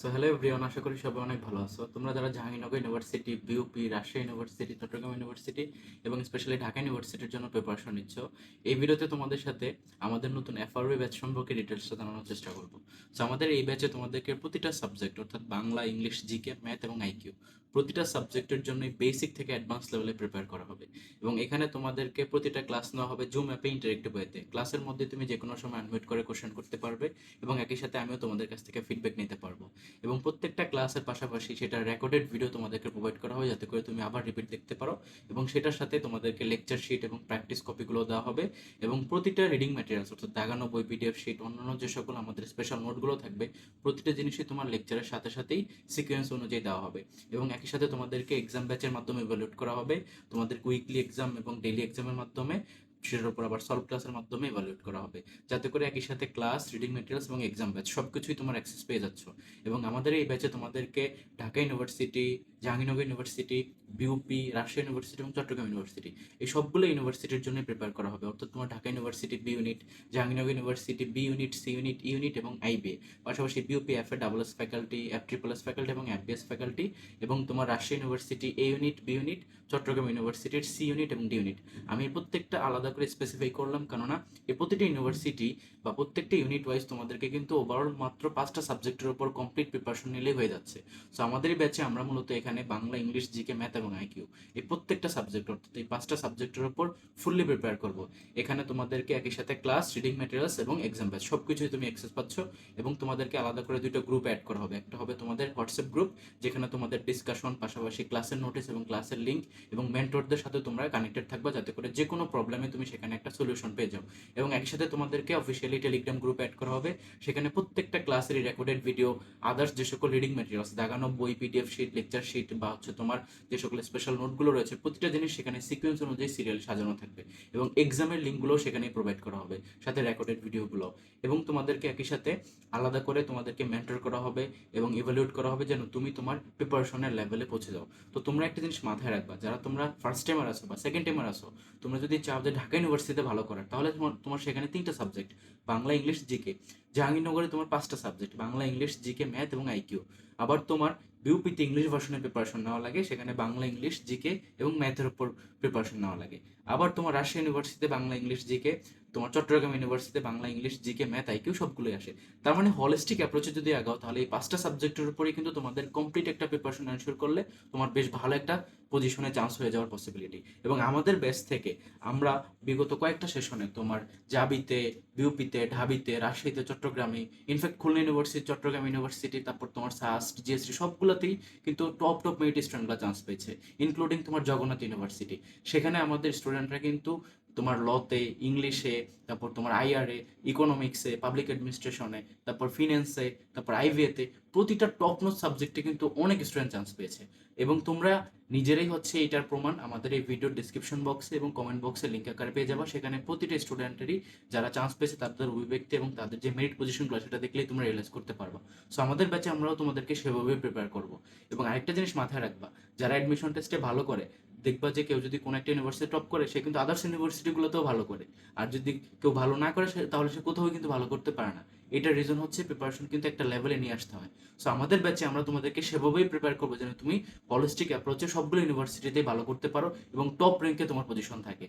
So hello everyone আশা করি সবাই অনেক ভালো আছো। তোমরা যারা Jahangirnagar university BUP Rajshahi university Chittagong university এবং স্পেশালি ঢাকা ইউনিভার্সিটির জন্য প্রিপারেশন নিচ্ছ, এই ভিডিওতে তোমাদের সাথে আমাদের নতুন এফআরবি ব্যাচ সম্পর্কে ডিটেলসটা জানানোর চেষ্টা করব। সো আমাদের এই ব্যাচে তোমাদেরকে প্রতিটা সাবজেক্ট অর্থাৎ বাংলা ইংলিশ জিকে ম্যাথ এবং আইকিউ প্রতিটা সাবজেক্টের জন্য বেসিক থেকে অ্যাডভান্স লেভেলে প্রিপেয়ার করা হবে। এবং এখানে তোমাদেরকে প্রতিটা ক্লাস নেওয়া হবে জুম অ্যাপে ইন্টারেক্টিভ ওয়েতে ক্লাসের মধ্যে তুমি যে কোনো সময় আনমিউট করে কোশ্চেন করতে পারবে এবং একই সাথে আমিও তোমাদের কাছ থেকে ফিডব্যাক নিতে পারব। এবং প্রত্যেকটা ক্লাসের পাশাপাশি সেটা রেকর্ডেড ভিডিও তোমাদেরকে প্রোভাইড করা হবে যাতে করে তুমি আবার রিপিট দেখতে পারো এবং সেটার সাথে তোমাদেরকে লেকচার শিট এবং প্র্যাকটিস কপিগুলো দেওয়া হবে এবং প্রতিটা রিডিং ম্যাটেরিয়ালস অর্থাৎ দাগানো বই পিডিএফ শিট অন্যান্য যে সকল আমাদের স্পেশাল নোটগুলো থাকবে, প্রতিটা জিনিসই তোমার লেকচারের সাথে সাথেই সিকোয়েন্স অনুযায়ী দেওয়া হবে। এবং একই সাথে তোমাদেরকে এক্সাম ব্যাচের মাধ্যমে ইভ্যালুয়েট করা হবে। তোমাদের উইকলি এক্সাম এবং ডেইলি এক্সামের মাধ্যমে সেটার উপর আবার সলভ ক্লাসের মাধ্যমে ইভ্যালুয়েট করা হবে। যাতে করে একই সাথে ক্লাস রিডিং মেটেরিয়ালস এবং এক্সাম ব্যাচ সব কিছুই তোমার অ্যাক্সেস পেয়ে যাচ্ছ। এবং আমাদের এই ব্যাচে তোমাদেরকে Dhaka university Jahangirnagar university BUP Rajshahi university এবং চট্টগ্রাম ইউনিভার্সিটি এই সবগুলো ইউনিভার্সিটির জন্য প্রিপেয়ার করা হবে। অর্থাৎ তোমার Dhaka university B unit Jahangirnagar university B unit C unit unit এবং আইবিএ পাশাপাশি BUP F A double S faculty F triple S faculty এবং এফবিএস ফ্যাকাল্টি এবং তোমার Rajshahi university A unit B unit Chittagong ইউনিভার্সিটির C unit এবং D unit আমি প্রত্যেকটা আলাদা করে স্পেসিফাই করলাম কেননা এই প্রতিটা ইউনিভার্সিটি বা প্রত্যেকটা ইউনিট ওয়াইজ তোমাদেরকে কিন্তু ওভারঅল মাত্র পাঁচটা সাবজেক্টের উপর কমপ্লিট প্রিপারেশন নিলেই হয়ে যাচ্ছে। সো আমাদের ব্যাচে আমরা মূলত এখানে বাংলা, ইংলিশ, জিকে, ম্যাথ এবং আইকিউ এই প্রত্যেকটা সাবজেক্ট অর্থাৎ এই পাঁচটা সাবজেক্টের উপর ফুললি প্রিপেয়ার করব। এখানে তোমাদেরকে একই সাথে ক্লাস রিডিং ম্যাটেরিয়ালস এবং এক্সাম ব্যাচ সব কিছুই তুমি অ্যাক্সেস পাচ্ছ এবং তোমাদেরকে আলাদা করে দুটো গ্রুপ অ্যাড করা হবে। একটা হবে তোমাদের হোয়াটসঅ্যাপ গ্রুপ যেখানে তোমাদের ডিসকাশন পাশাপাশি ক্লাসের নোটিস এবং ক্লাসের লিঙ্ক এবং মেন্টরদের সাথে তোমরা কানেক্টেড থাকবে, যাতে করে যে কোনো প্রবলেমে তুমি সেখানে একটা সলিউশন পেয়ে যাও। এবং একই সাথে তোমাদেরকে অফিসিয়ালি টেলিগ্রাম গ্রুপ অ্যাড করা হবে। সেখানে প্রত্যেকটা ক্লাসেরই রেকর্ডেড ভিডিও আদার্স যে সকল রিডিং ম্যাটেরিয়ালস দাগানো বই পিডিএফ শিট লেকচার শিট বা হচ্ছে তোমার যে সকল স্পেশাল নোটগুলো রয়েছে, প্রতিটা জিনিস সেখানে সিকোয়েন্স অনুযায়ী সিরিয়াল সাজানো থাকবে এবং এক্সামের লিঙ্কগুলো সেখানেই প্রোভাইড করা হবে, সাথে রেকর্ডেড ভিডিওগুলো এবং তোমাদেরকে একই সাথে আলাদা করে তোমাদেরকে মেন্টর করা হবে এবং ইভ্যালুয়েট করা হবে যেন তুমি তোমার প্রিপারেশনের লেভেলে পৌঁছে যাও। তো তোমরা একটা জিনিস মাথায় রাখবা, যারা তোমরা ফার্স্ট টাইমার আসো বা সেকেন্ড টাইমার আসো তোমরা যদি চাও যে ঢাকা ইউনিভার্সিটিতে ভালো করার, তাহলে তোমার তোমার সেখানে তিনটা সাবজেক্ট বাংলা ইংলিশ জিকে জাহাঙ্গীরনগরে তোমার পাঁচটা subject Bangla English GK math এবং আইকিউ আবার তোমার বিউপিতে ইংলিশ ভার্সনের প্রিপারেশন নেওয়া লাগে, সেখানে বাংলা ইংলিশ জিকে এবং ম্যাথের উপর প্রিপারেশন নেওয়া লাগে। আবার তোমার রাশিয়া ইউনিভার্সিটিতে বাংলা ইংলিশ জিকে তোমার চট্টগ্রাম ইউনিভার্সিটিতে Bangla English GK math IQ সবগুলোই আসে। তার মানে হলিস্টিক অ্যাপ্রোচে যদি আগাও, তাহলে এই পাঁচটা সাবজেক্টের উপরেই কিন্তু তোমাদের কমপ্লিট একটা প্রিপারেশন এনশিওর করলে তোমার বেশ ভালো একটা পজিশনে চান্স হয়ে যাওয়ার পসিবিলিটি এবং আমাদের বেস থেকে আমরা বিগত কয়েকটা সেশনে তোমার জাবিতে, বিউপিতে, ঢাবিতে, রাজশাহীতে, চট্টগ্রামে in fact Khulna university Chittagong university তারপর তোমার সাস্ট জিএসটি সবগুলোতেই কিন্তু টপ টপ মেরিট স্টুডেন্টরা চান্স পেয়েছে ইনক্লুডিং তোমার জগন্নাথ ইউনিভার্সিটি সেখানে আমাদের স্টুডেন্টরা কিন্তু তোমার লতে ইংলিশে তারপর তোমার আইআরএ ইকোনমিক্সে পাবলিক অ্যাডমিনিস্ট্রেশনে তারপর ফিন্যান্সে তারপর আইভিএতে প্রতিটা টপ নোট সাবজেক্টে কিন্তু অনেক স্টুডেন্ট চান্স পেয়েছে। এবং তোমরা নিজেরাই হচ্ছে এটার প্রমাণ আমাদের এই ভিডিওর ডিসক্রিপশন বক্সে এবং কমেন্ট বক্সে লিঙ্ক আকারে পেয়ে যাবা। সেখানে প্রতিটা স্টুডেন্টেরই যারা চান্স পেয়েছে তাদের অভিব্যক্তি এবং তাদের যে মেরিট পজিশনগুলো সেটা দেখলেই তোমরা রিয়েলাইজ করতে পারবা। সো আমাদের ব্যাচে আমরাও তোমাদেরকে সেভাবে প্রিপেয়ার করব। এবং আরেকটা জিনিস মাথায় রাখবা, যারা অ্যাডমিশন টেস্টে ভালো করে দেখবা যে কেউ যদি কোনো একটা ইউনিভার্সিটি টপ করে, সে কিন্তু আদার্স ইউনিভার্সিটিগুলোতেও ভালো করে। আর যদি কেউ ভালো না করে, সে তাহলে সে কোথাও কিন্তু ভালো করতে পারে না। এটার রিজন হচ্ছে প্রিপারেশন কিন্তু একটা লেভেলে নিয়ে আসতে হয়। সো আমাদের ব্যাচে আমরা তোমাদেরকে সেভাবেই প্রিপেয়ার করব যেন তুমি পলিস্টিক অ্যাপ্রোচে সবগুলো ইউনিভার্সিটিতেই ভালো করতে পারো এবং টপ র্যাঙ্কে তোমার পজিশন থাকে।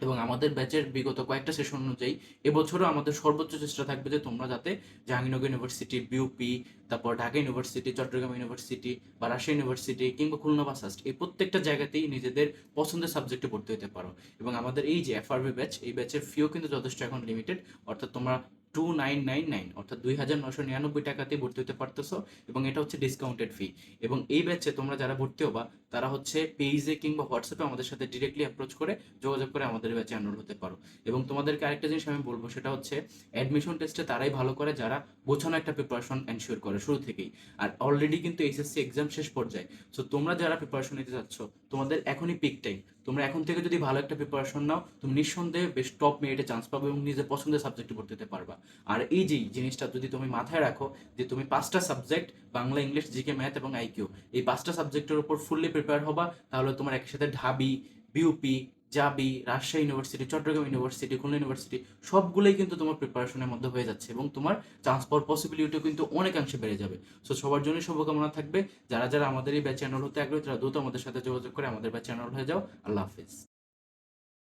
এবং আমাদের ব্যাচের বিগত কয়েকটা সেশন অনুযায়ী এবছরও আমাদের সর্বোচ্চ চেষ্টা থাকবে যে তোমরা যাতে জাহাঙ্গীরনগর ইউনিভার্সিটি বিউপি তারপর ঢাকা ইউনিভার্সিটি চট্টগ্রাম ইউনিভার্সিটি বা রাজশাহী ইউনিভার্সিটি কিংবা খুলনা বা সাস্ট এই প্রত্যেকটা জায়গাতেই নিজেদের পছন্দের সাবজেক্টে ভর্তি হতে পারো। এবং আমাদের এই যে এফআরবি ব্যাচ এই ব্যাচের ফিও কিন্তু যথেষ্ট এখন লিমিটেড অর্থাৎ তোমরা টু নাইন নাইন নাইন অর্থাৎ দুই হাজার নশো নিরানব্বই টাকাতেই ভর্তি হতে পারতেছো এবং এটা হচ্ছে ডিসকাউন্টেড ফি এবং এই ব্যাচে তোমরা যারা ভর্তি হবা, তারা হচ্ছে পেজে কিংবা হোয়াটসঅ্যাপে আমাদের সাথে ডিরেক্টলি অ্যাপ্রোচ করে যোগাযোগ করে আমাদের ব্যাচে এনরোল হতে পারো। এবং তোমাদেরকে আরেকটা জিনিস আমি বলব, সেটা হচ্ছে অ্যাডমিশন টেস্টে তারাই ভালো করে যারা গোছানো একটা প্রিপারেশন এনশিওর করে শুরু থেকেই। আর অলরেডি কিন্তু এইচএসসি এক্সাম শেষ পর্যায়ে। সো তোমরা যারা প্রিপারেশন নিতে চাচ্ছ তোমাদের এখনই পিক টাইম তোমরা এখন থেকে যদি ভালো একটা প্রিপারেশন নাও, তুমি নিঃসন্দেহে বেশ টপ মেরিটে চান্স পাবে এবং নিজের পছন্দের সাবজেক্ট পড়তে হতে পারবা। আর এই যে জিনিসটা যদি তুমি মাথায় রাখো, যে তুমি পাঁচটা subject Bangla, English, GK math এবং আইকিউ এই পাঁচটা সাবজেক্টের উপর ফুললি প্রিপেয়ার হবা, তাহলে তোমার একসাথে Dhabi BUP Jabi Rajshahi university Chittagong university Khulna university সবগুলোই কিন্তু তোমার প্রিপারেশনের মধ্যে হয়ে যাচ্ছে এবং তোমার চান্স পাওয়ার পসিবিলিটিও কিন্তু অনেকাংশে বেড়ে যাবে। সো সবার জন্য শুভকামনা থাকবে। যারা যারা আমাদের এই ব্যাচ চ্যানেল হতে আগ্রহী, তারা দ্রুত আমাদের সাথে যোগাযোগ করে আমাদের ব্যাচ চ্যানেল হয়ে যাও। আল্লাহ হাফিজ।